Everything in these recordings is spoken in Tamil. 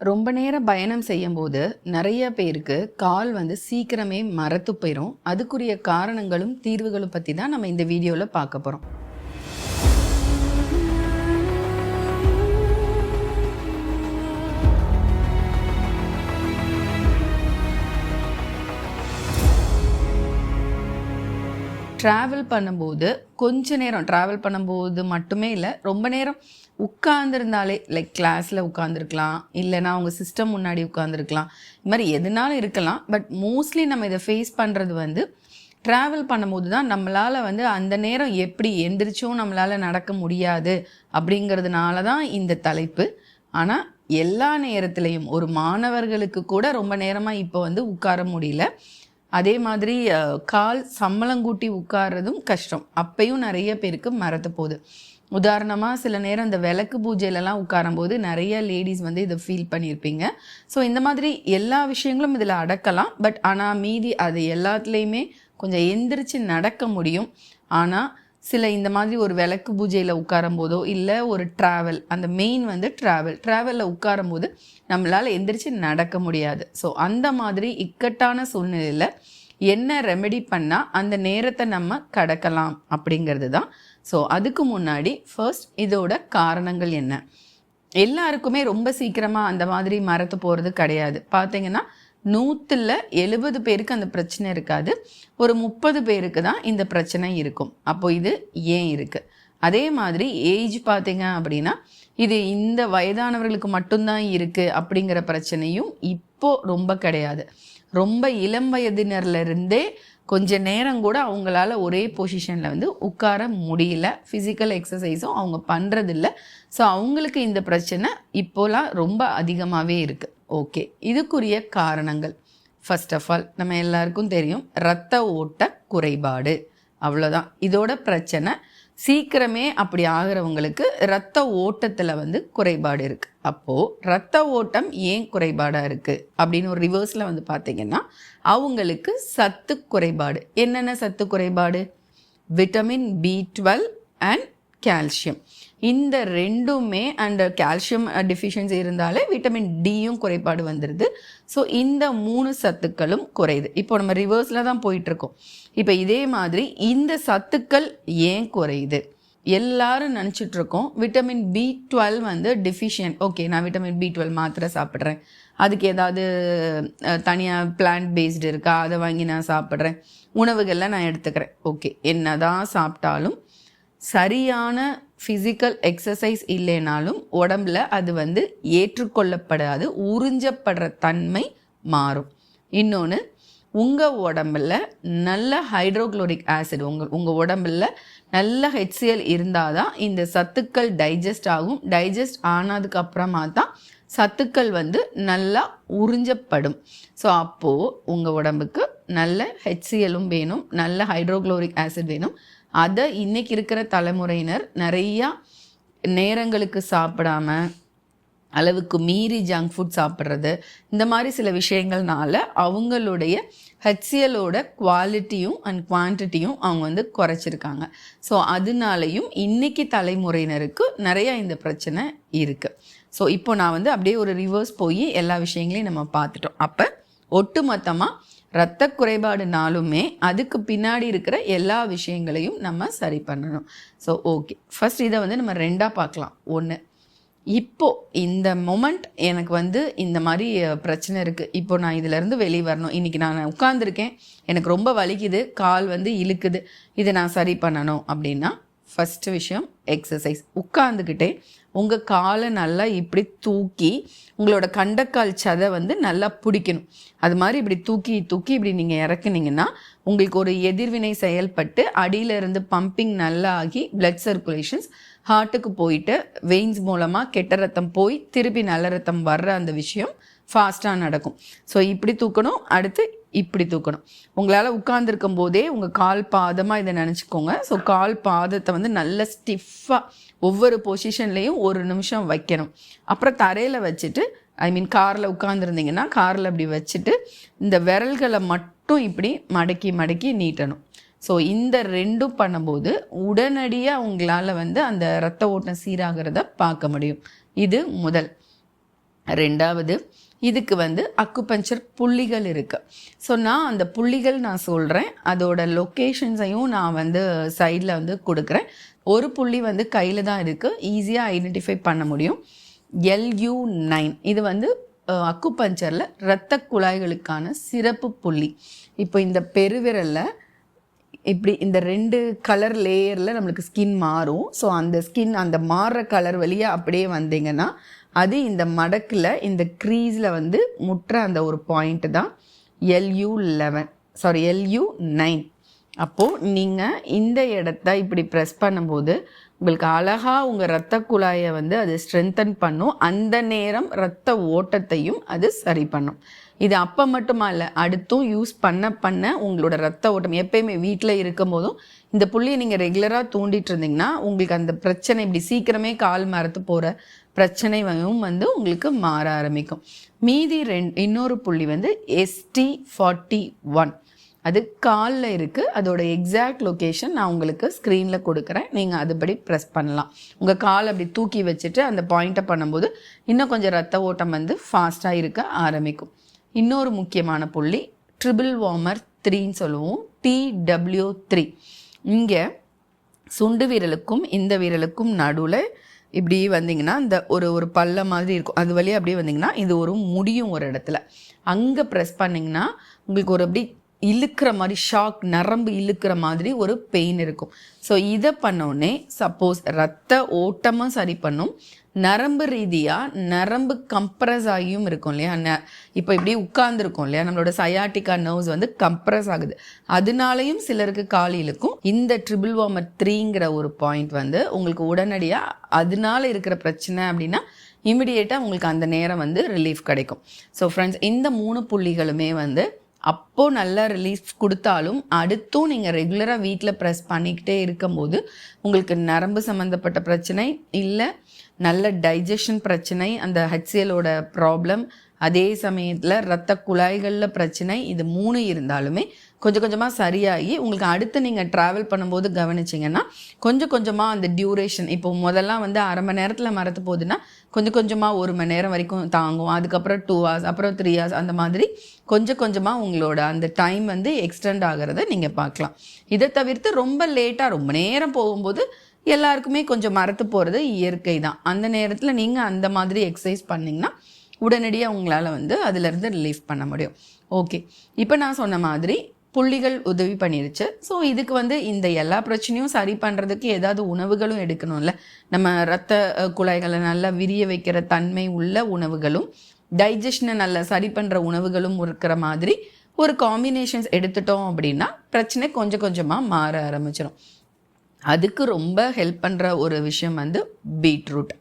ரொம்ப நேரம் பயணம் செய்யும்போது நிறைய பேருக்கு கால் வந்து சீக்கிரமே மரத்து போயிடும் அதுக்குரிய காரணங்களும் தீர்வுகளும் பற்றி தான் நம்ம இந்த வீடியோவில் பார்க்க போகிறோம் ட்ராவல் பண்ணும்போது கொஞ்ச நேரம் ட்ராவல் பண்ணும்போது மட்டுமே இல்லை ரொம்ப நேரம் உட்கார்ந்துருந்தாலே லைக் கிளாஸில் உட்காந்துருக்கலாம் இல்லைன்னா அவங்க சிஸ்டம் முன்னாடி உட்காந்துருக்கலாம் இது மாதிரி எதுனாலும் இருக்கலாம் பட் மோஸ்ட்லி நம்ம இதை ஃபேஸ் பண்ணுறது வந்து ட்ராவல் பண்ணும்போது தான் நம்மளால் வந்து அந்த நேரம் எப்படி எந்திரிச்சும் நம்மளால் நடக்க முடியாது அப்படிங்கிறதுனால தான் இந்த தலைப்பு. ஆனால் எல்லா நேரத்துலையும் ஒரு மாணவர்களுக்கு கூட ரொம்ப நேரமாக இப்போ வந்து உட்கார முடியல. அதே மாதிரி கால் கால் சம்மளங்கூட்டி உட்கார்றதும் கஷ்டம். அப்பையும் நிறைய பேருக்கு மறத்து போகுது. உதாரணமாக சில நேரம் அந்த விளக்கு பூஜையிலலாம் உட்காரும்போது நிறைய லேடிஸ் வந்து இதை ஃபீல் பண்ணியிருப்பீங்க. ஸோ இந்த மாதிரி எல்லா விஷயங்களும் இதில் அடக்கலாம். பட் ஆனால் மீதி அது எல்லாத்துலேயுமே கொஞ்சம் எந்திரிச்சு நடக்க முடியும். ஆனால் சில இந்த மாதிரி ஒரு விளக்கு பூஜையில் உட்காரும் போதோ இல்லை ஒரு ட்ராவல் அந்த மெயின் வந்து ட்ராவல் ட்ராவலில் உட்காரும் போது நம்மளால் எந்திரிச்சு நடக்க முடியாது. ஸோ அந்த மாதிரி இக்கட்டான சூழ்நிலையில் என்ன ரெமெடி பண்ணால் அந்த நேரத்தை நம்ம கடக்கலாம் அப்படிங்கிறது தான். ஸோ அதுக்கு முன்னாடி ஃபர்ஸ்ட் இதோட காரணங்கள் என்ன? எல்லாருக்குமே ரொம்ப சீக்கிரமாக அந்த மாதிரி மரத்து போகிறது கிடையாது. பார்த்தீங்கன்னா நூற்றில் எழுபது பேருக்கு அந்த பிரச்சனை இருக்காது. ஒரு முப்பது பேருக்கு தான் இந்த பிரச்சனை இருக்கும். அப்போ இது ஏன் இருக்குது அதே மாதிரி ஏஜ் பார்த்தீங்க அப்படின்னா இது இந்த வயதானவர்களுக்கு மட்டும்தான் இருக்குது அப்படிங்கிற பிரச்சனையும் இப்போ ரொம்ப கிடையாது. ரொம்ப இளம் வயதினர்ல இருந்தே கொஞ்ச நேரம் கூட அவங்களால ஒரே பொசிஷனில் வந்து உட்கார முடியல. ஃபிசிக்கல் எக்ஸசைஸும் அவங்க பண்ணுறதில்ல ஸோ அவங்களுக்கு இந்த பிரச்சனை இப்போலாம் ரொம்ப அதிகமாகவே இருக்குது ஓகே இதுக்குரிய காரணங்கள். ஃபர்ஸ்ட் ஆஃப் ஆல் நம்ம எல்லாருக்கும் தெரியும் இரத்த ஓட்ட குறைபாடு. அவ்வளோதான் இதோட பிரச்சனை சீக்கிரமே அப்படி ஆகிறவங்களுக்கு இரத்த ஓட்டத்தில் வந்து குறைபாடு இருக்குது அப்போது இரத்த ஓட்டம் ஏன் குறைபாடாக இருக்குது அப்படின்னு ஒரு ரிவர்ஸில் வந்து பார்த்தீங்கன்னா அவங்களுக்கு சத்து குறைபாடு. என்னென்ன சத்து குறைபாடு? Vitamin B twelve and calcium இந்த ரெண்டுமே அண்ட் கால்சியம் டிஃபிஷியன்சி இருந்தாலே விட்டமின் டியும் குறைபாடு வந்துடுது ஸோ இந்த மூணு சத்துக்களும் குறையுது. இப்போ நம்ம ரிவர்ஸில் தான் போயிட்டுருக்கோம். இப்போ இதே மாதிரி இந்த சத்துக்கள் ஏன் குறையுது? எல்லாரும் நினச்சிட்ருக்கோம் விட்டமின் பி டுவெல் வந்து டிஃபிஷியன்ட் ஓகே நான் விட்டமின் பி டுவெல் மாத்திரை சாப்பிட்றேன். அதுக்கு ஏதாவது தனியாக பிளான்ட் பேஸ்டு இருக்கா? அதை வாங்கி நான் சாப்பிட்றேன். உணவுகளில் நான் எடுத்துக்கிறேன். ஓகே என்னதான் சாப்பிட்டாலும் சரியான ஃபிசிக்கல் எக்ஸசைஸ் இல்லைனாலும் உடம்புல அது வந்து ஏற்றுக்கொள்ளப்படாது உறிஞ்சப்படுற தன்மை மாறும். இன்னொன்று உங்கள் உடம்புல நல்ல ஹைட்ரோக்ளோரிக் ஆசிட் உங்கள் உங்கள் உடம்புல நல்ல ஹெச்சிஎல் இருந்தால் தான் இந்த சத்துக்கள் டைஜஸ்ட் ஆகும். டைஜஸ்ட் ஆனதுக்கு அப்புறமா தான் சத்துக்கள் வந்து நல்லா உறிஞ்சப்படும். ஸோ அப்போது உங்கள் உடம்புக்கு நல்ல ஹெச்சிஎலும் வேணும் நல்ல ஹைட்ரோக்ளோரிக் ஆசிட் வேணும். அதை இன்னைக்கு இருக்கிற தலைமுறையினர் நிறையா நேரங்களுக்கு சாப்பிடாம அளவுக்கு மீறி ஜங்க் ஃபுட் சாப்பிட்றது இந்த மாதிரி சில விஷயங்கள்னால அவங்களுடைய ஹெச்சிஎலோட குவாலிட்டியும் அண்ட் குவான்டிட்டியும் அவங்க வந்து குறைச்சிருக்காங்க. ஸோ அதனாலையும் இன்னைக்கு தலைமுறையினருக்கு நிறையா இந்த பிரச்சனை இருக்குது ஸோ இப்போ நான் வந்து அப்படியே ஒரு ரிவர்ஸ் போய் எல்லா விஷயங்களையும் நம்ம பார்த்துட்டோம். அப்போ ஒட்டுமொத்தமாக இரத்த குறைபாடுனாலுமே அதுக்கு பின்னாடி இருக்கிற எல்லா விஷயங்களையும் நம்ம சரி பண்ணணும். ஸோ ஓகே ஃபர்ஸ்ட் இதை வந்து நம்ம ரெண்டாக பார்க்கலாம். ஒன்று இப்போ இந்த மொமெண்ட் எனக்கு வந்து இந்த மாதிரி பிரச்சனை இருக்குது இப்போ நான் இதிலேருந்து வெளியே வரணும். இன்றைக்கி நான் உட்காந்துருக்கேன் எனக்கு ரொம்ப வலிக்குது. கால் வந்து இழுக்குது. இதை நான் சரி பண்ணணும் அப்படின்னா ஃபஸ்ட்டு விஷயம் எக்ஸசைஸ் உட்காந்துக்கிட்டே உங்கள் காலை நல்லா இப்படி தூக்கி உங்களோட கண்டக்கால் சதை வந்து நல்லா பிடிக்கணும். அது மாதிரி இப்படி தூக்கி தூக்கி இப்படி நீங்கள் இறக்குனீங்கன்னா உங்களுக்கு ஒரு எதிர்வினை செயல்பட்டு அடியில இருந்து பம்பிங் நல்லா ஆகி பிளட் சர்க்குலேஷன்ஸ் ஹார்ட்டுக்கு போயிட்டு வெயின்ஸ் மூலமாக கெட்ட ரத்தம் போய் திருப்பி நல்ல ரத்தம் வர்ற அந்த விஷயம் ஃபாஸ்ட்டாக நடக்கும். ஸோ இப்படி தூக்கணும். அடுத்து இப்படி தூக்கணும். உங்களால் உட்கார்ந்துருக்கும் போதே உங்கள் கால் பாதமாக இதை நினச்சிக்கோங்க. ஸோ கால் பாதத்தை வந்து நல்ல ஸ்டிஃபாக ஒவ்வொரு பொசிஷன்லேயும் ஒரு நிமிஷம் வைக்கணும். அப்புறம் தரையில் வச்சுட்டு ஐ மீன் காரில் உட்காந்துருந்தீங்கன்னா காரில் அப்படி வச்சுட்டு இந்த விரல்களை மட்டும் இப்படி மடக்கி மடக்கி நீட்டணும். ஸோ இந்த ரெண்டும் பண்ணும்போது உடனடியாக உங்களால் வந்து அந்த ரத்த ஓட்டம் சீராகிறத பார்க்க முடியும். இது முதல். ரெண்டாவது இதுக்கு வந்து அக்குபஞ்சர் புள்ளிகள் இருக்குது ஸோ நான் அந்த புள்ளிகள் நான் சொல்கிறேன் அதோட லொக்கேஷன்ஸையும் நான் வந்து சைடில் வந்து கொடுக்குறேன். ஒரு புள்ளி வந்து கையில் தான் இருக்குது ஈஸியாக ஐடென்டிஃபை பண்ண முடியும். எல்யூ நைன் இது வந்து அக்குபஞ்சரில் இரத்த குழாய்களுக்கான சிறப்பு புள்ளி. இப்போ இந்த பெருவிரலில் இப்படி இந்த ரெண்டு கலர் லேயரில் நம்மளுக்கு ஸ்கின் மாறும். ஸோ அந்த ஸ்கின் அந்த மாறுற கலர் வழியாக அப்படியே வந்தீங்கன்னா அது இந்த மடக்கில் இந்த க்ரீஸில் வந்து முட்டுற அந்த ஒரு பாயிண்ட்டு தான் L U eleven sorry L U nine அப்போது நீங்கள் இந்த இடத்த இப்படி ப்ரெஸ் பண்ணும்போது உங்களுக்கு அழகாக உங்கள் ரத்த குழாயை வந்து அது ஸ்ட்ரென்தன் பண்ணும். அந்த நேரம் ரத்த ஓட்டத்தையும் அது சரி பண்ணும். இது அப்போ மட்டுமா இல்லை அடுத்தும் யூஸ் பண்ண பண்ண உங்களோட ரத்த ஓட்டம் எப்பயுமே வீட்டில் இருக்கும் போதும் இந்த புள்ளியை நீங்கள் ரெகுலராக தூண்டிட்டு இருந்தீங்கன்னா உங்களுக்கு அந்த பிரச்சனை இப்படி சீக்கிரமே கால் மரத்து போகிற பிரச்சனையும் வந்து உங்களுக்கு மாற ஆரம்பிக்கும். மீதி ரெண் இன்னொரு புள்ளி வந்து எஸ்டி ஃபார்ட்டி ஒன் அது காலில் இருக்குது அதோட எக்ஸாக்ட் லொக்கேஷன் நான் உங்களுக்கு ஸ்க்ரீனில் கொடுக்குறேன். நீங்கள் அதுபடி ப்ரெஸ் பண்ணலாம். உங்கள் கால் அப்படி தூக்கி வச்சுட்டு அந்த பாயிண்ட்டை பண்ணும்போது இன்னும் கொஞ்சம் ரத்த ஓட்டம் வந்து ஃபாஸ்ட்டாக இருக்க ஆரம்பிக்கும். இன்னொரு முக்கியமான புள்ளி ட்ரிபிள் வார்மர் த்ரீன்னு சொல்லுவோம். டிடபிள்யூ த்ரீ இங்கே சுண்டு வீரலுக்கும் இந்த வீரலுக்கும் நடுவில் இப்படி வந்தீங்கன்னா இந்த ஒரு ஒரு பல்ல மாதிரி இருக்கும். அது வழியாக அப்படியே வந்தீங்கன்னா இது ஒரு முடியும் ஒரு இடத்துல. அங்கே ப்ரெஸ் பண்ணிங்கன்னா உங்களுக்கு ஒரு அப்படி இழுக்கிற மாதிரி ஷாக் நரம்பு இழுக்கிற மாதிரி ஒரு பெயின் இருக்கும். ஸோ இதை பண்ணோடனே சப்போஸ் ரத்த ஓட்டமும் சரி பண்ணும். நரம்பு ரீதியாக நரம்பு கம்ப்ரஸ் ஆகியும் இருக்கும் இல்லையா? ந இப்போ இப்படி உட்கார்ந்துருக்கோம் இல்லையா? நம்மளோட சயாட்டிக்கா நர்வ்ஸ் வந்து கம்ப்ரஸ் ஆகுது. அதனாலையும் சிலருக்கு காலிலுக்கும் இந்த ட்ரிபிள் வார்மர் த்ரீங்கிற ஒரு பாயிண்ட் வந்து உங்களுக்கு உடனடியாக அதனால இருக்கிற பிரச்சனை அப்படின்னா இமிடியேட்டாக உங்களுக்கு அந்த நேரம் வந்து ரிலீஃப் கிடைக்கும். ஸோ ஃப்ரெண்ட்ஸ் இந்த மூணு புள்ளிகளுமே வந்து அப்போது நல்லா ரிலீஃப் கொடுத்தாலும் அடுத்தும் நீங்கள் ரெகுலராக வீட்டில் ப்ரெஸ் பண்ணிக்கிட்டே இருக்கும்போது உங்களுக்கு நரம்பு சம்மந்தப்பட்ட பிரச்சனை இல்லை நல்ல டைஜஷன் பிரச்சனை அந்த ஹெச்சிஎலோட ப்ராப்ளம் அதே சமயத்தில் ரத்த குழாய்களில் பிரச்சனை இது மூணு இருந்தாலுமே கொஞ்சம் கொஞ்சமாக சரியாகி உங்களுக்கு அடுத்து நீங்கள் ட்ராவல் பண்ணும்போது கவனிச்சிங்கன்னா கொஞ்சம் கொஞ்சமாக அந்த டியூரேஷன் இப்போ முதல்லாம் வந்து அரை மணி நேரத்தில் மறத்து போகுதுன்னா கொஞ்சம் கொஞ்சமாக ஒரு மணி நேரம் வரைக்கும் தாங்கும். அதுக்கப்புறம் டூ ஹவர்ஸ் அப்புறம் த்ரீ ஹவர்ஸ் அந்த மாதிரி கொஞ்சம் கொஞ்சமாக உங்களோட அந்த டைம் வந்து எக்ஸ்டெண்ட் ஆகிறத நீங்கள் பார்க்கலாம். இதை தவிர்த்து ரொம்ப லேட்டாக ரொம்ப நேரம் போகும்போது எல்லாருக்குமே கொஞ்சம் மறத்து போகிறது இயற்கை தான் அந்த நேரத்தில் நீங்கள் அந்த மாதிரி எக்ஸசைஸ் பண்ணிங்கன்னா உடனடியாக உங்களால் வந்து அதிலிருந்து ரிலீஃப் பண்ண முடியும். ஓகே இப்போ நான் சொன்ன மாதிரி புள்ளிகள் உதவி பண்ணிருச்சு. ஸோ இதுக்கு வந்து இந்த எல்லா பிரச்சனையும் சரி பண்ணுறதுக்கு ஏதாவது உணவுகளும் எடுக்கணும்ல. நம்ம ரத்த குழாய்களை நல்லா விரிய வைக்கிற தன்மை உள்ள உணவுகளும் டைஜஷனை நல்லா சரி பண்ணுற உணவுகளும் இருக்கிற மாதிரி ஒரு காம்பினேஷன்ஸ் எடுத்துட்டோம் அப்படின்னா பிரச்சனை கொஞ்சம் கொஞ்சமாக மாற ஆரம்பிச்சிடும் அதுக்கு ரொம்ப ஹெல்ப் பண்ணுற ஒரு விஷயம் வந்து பீட்ரூட்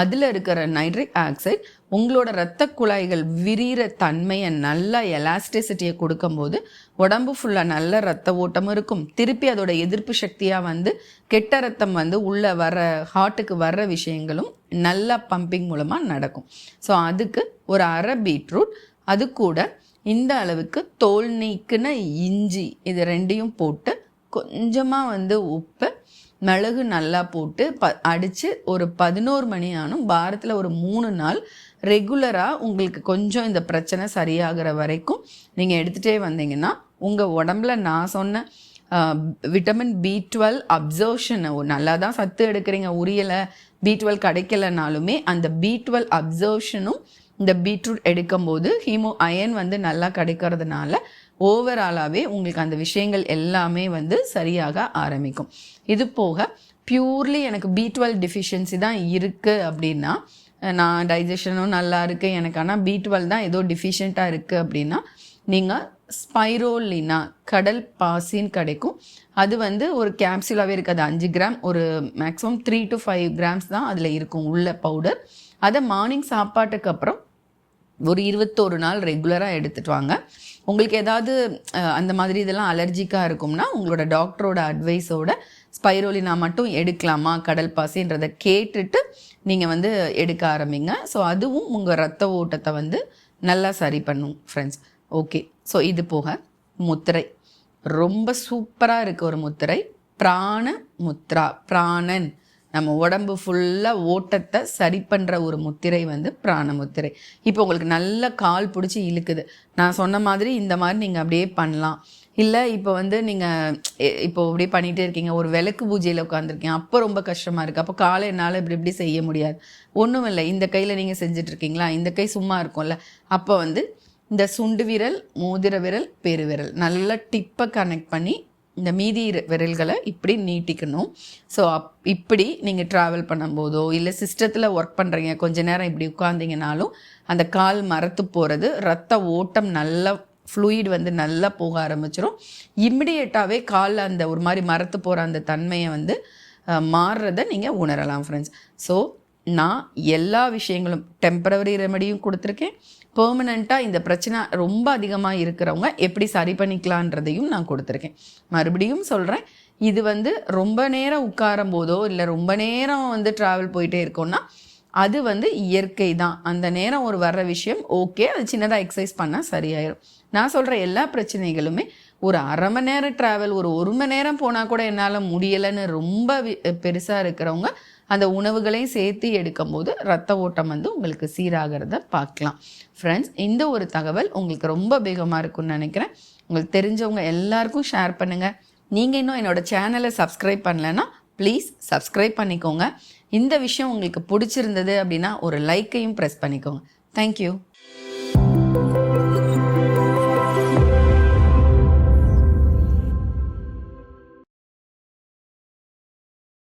அதில் இருக்கிற நைட்ரிக் ஆக்சைடு உங்களோட ரத்த குழாய்கள் விரிகிற தன்மையை நல்லா எலாஸ்டிசிட்டியை கொடுக்கும்போது உடம்பு ஃபுல்லாக நல்ல ரத்த ஓட்டமும் இருக்கும். திருப்பி அதோட எதிர்ப்பு சக்தியாக வந்து கெட்ட ரத்தம் வந்து உள்ளே வர ஹார்ட்டுக்கு வர்ற விஷயங்களும் நல்ல பம்பிங் மூலமாக நடக்கும். ஸோ அதுக்கு ஒரு அரை பீட்ரூட் அது கூட இந்த அளவுக்கு தோல் நீக்குன்னு இஞ்சி இது ரெண்டையும் போட்டு கொஞ்சமாக வந்து உப்பு மிளகு நல்லா போட்டு ப அடித்து ஒரு பதினோரு மணி ஆனும் வாரத்தில் ஒரு மூணு நாள் ரெகுலராக உங்களுக்கு கொஞ்சம் இந்த பிரச்சனை சரியாகிற வரைக்கும் நீங்கள் எடுத்துகிட்டே வந்தீங்கன்னா உங்கள் உடம்புல நான் சொன்ன விட்டமின் பி டுவெல் அப்சர்ஷனை நல்லா தான் சத்து எடுக்கிறீங்க உரியலை பி டுவெல் கிடைக்கலனாலுமே அந்த பி டுவெல் அப்சர்ஷனும் இந்த பீட்ரூட் எடுக்கும்போது ஹீமோ அயன் வந்து நல்லா கிடைக்கிறதுனால ஓவராலாகவே உங்களுக்கு அந்த விஷயங்கள் எல்லாமே வந்து சரியாக ஆரம்பிக்கும். இது போக பியூர்லி எனக்கு பி டுவெல் டிஃபிஷியன்சி தான் இருக்குது அப்படின்னா நான் டைஜஷனும் நல்லா இருக்குது எனக்கு ஆனால் பி டுவெல் தான் ஏதோ டிஃபிஷியண்ட்டாக இருக்குது அப்படின்னா நீங்கள் ஸ்பைரோலினா கடல் பாசின்னு கிடைக்கும். அது வந்து ஒரு கேப்சூலாகவே இருக்காது. அஞ்சு கிராம் ஒரு maximum three to five grams தான் அதில் இருக்கும் உள்ள பவுடர் அதை மார்னிங் சாப்பாட்டுக்கு அப்புறம் ஒரு இருபத்தோரு நாள் ரெகுலராக எடுத்துகிட்டு வாங்க. உங்களுக்கு ஏதாவது அந்த மாதிரி இதெல்லாம் அலர்ஜிக்காக இருக்கும்னா உங்களோட டாக்டரோட அட்வைஸோட ஸ்பைரோலினா மட்டும் எடுக்கலாமா கடல் பாசின்றதை கேட்டுட்டு நீங்கள் வந்து எடுக்க ஆரம்பிங்க. ஸோ அதுவும் உங்கள் ரத்த ஓட்டத்தை வந்து நல்லா சரி பண்ணும் ஃப்ரெண்ட்ஸ் ஓகே ஸோ இது போக முத்திரை. ரொம்ப சூப்பராக இருக்குது ஒரு முத்திரை. பிராண முத்ரா பிராணன். நம்ம உடம்பு ஃபுல்லாக ஓட்டத்தை சரி பண்ணுற ஒரு முத்திரை வந்து பிராண முத்திரை. இப்போ உங்களுக்கு நல்ல கால் பிடிச்சி இழுக்குது. நான் சொன்ன மாதிரி இந்த மாதிரி நீங்கள் அப்படியே பண்ணலாம். இல்லை இப்போ வந்து நீங்கள் இப்போ அப்படியே பண்ணிகிட்டே இருக்கீங்க. ஒரு விளக்கு பூஜையில் உட்காந்துருக்கீங்க அப்போ ரொம்ப கஷ்டமாக இருக்குது அப்போ காலை என்னால் இப்படி இப்படி செய்ய முடியாது. ஒன்றும் இல்லை. இந்த கையில் நீங்கள் செஞ்சிட்ருக்கீங்களா இந்த கை சும்மா இருக்கும்ல. அப்போ வந்து இந்த சுண்டு விரல் மோதிர விரல் பெருவிரல் நல்லா டிப்பை கனெக்ட் பண்ணி இந்த மீதி விரல்களை இப்படி நீட்டிக்கணும். ஸோ அப் இப்படி நீங்கள் ட்ராவல் பண்ணும்போதோ இல்லை சிஸ்டத்தில் ஒர்க் பண்ணுறீங்க கொஞ்ச நேரம் இப்படி உட்காந்திங்கனாலும் அந்த கால் மரத்து போகிறது ரத்த ஓட்டம் நல்லா ஃப்ளூயிட் வந்து நல்லா போக ஆரம்பிச்சிடும் இம்மிடியேட்டாகவே காலில் அந்த ஒரு மாதிரி மரத்து போகிற அந்த தன்மையை வந்து அஹ், மாறுறதை நீங்கள் உணரலாம் ஃப்ரெண்ட்ஸ் ஸோ நான் எல்லா விஷயங்களும் டெம்பரவரி ரெமடியும் கொடுத்துருக்கேன். பெர்மனண்ட்டாக இந்த பிரச்சனை ரொம்ப அதிகமாக இருக்கிறவங்க எப்படி சரி பண்ணிக்கலான்றதையும் நான் கொடுத்துருக்கேன். மறுபடியும் சொல்கிறேன் இது வந்து ரொம்ப நேரம் உட்காரும் போதோ இல்லை ரொம்ப நேரம் வந்து ட்ராவல் போயிட்டே இருக்கோம்னா அது வந்து இயற்கை தான். அந்த நேரம் ஒரு வர்ற விஷயம் ஓகே அது சின்னதாக எக்ஸசைஸ் பண்ணால் சரியாயிடும் நான் சொல்கிற எல்லா பிரச்சனைகளுமே ஒரு அரை மணி நேரம் ட்ராவல் ஒரு ஒரு மணி நேரம் போனால் கூட என்னால் முடியலைன்னு ரொம்ப பெருசாக இருக்கிறவங்க அந்த உணவுகளையும் சேர்த்து எடுக்கும்போது ரத்த ஓட்டம் வந்து உங்களுக்கு சீராகிறத பார்க்கலாம். ஃப்ரெண்ட்ஸ் இந்த ஒரு தகவல் உங்களுக்கு ரொம்ப வேகமாக இருக்கும்னு நினைக்கிறேன். உங்களுக்கு தெரிஞ்சவங்க எல்லாருக்கும் ஷேர் பண்ணுங்கள் நீங்கள் இன்னும் என்னோட சேனலை சப்ஸ்கிரைப் பண்ணலைன்னா ப்ளீஸ் சப்ஸ்கிரைப் பண்ணிக்கோங்க. இந்த விஷயம் உங்களுக்கு பிடிச்சிருந்தது அப்படின்னா ஒரு லைக்கையும் ப்ரெஸ் பண்ணிக்கோங்க. தேங்க்யூ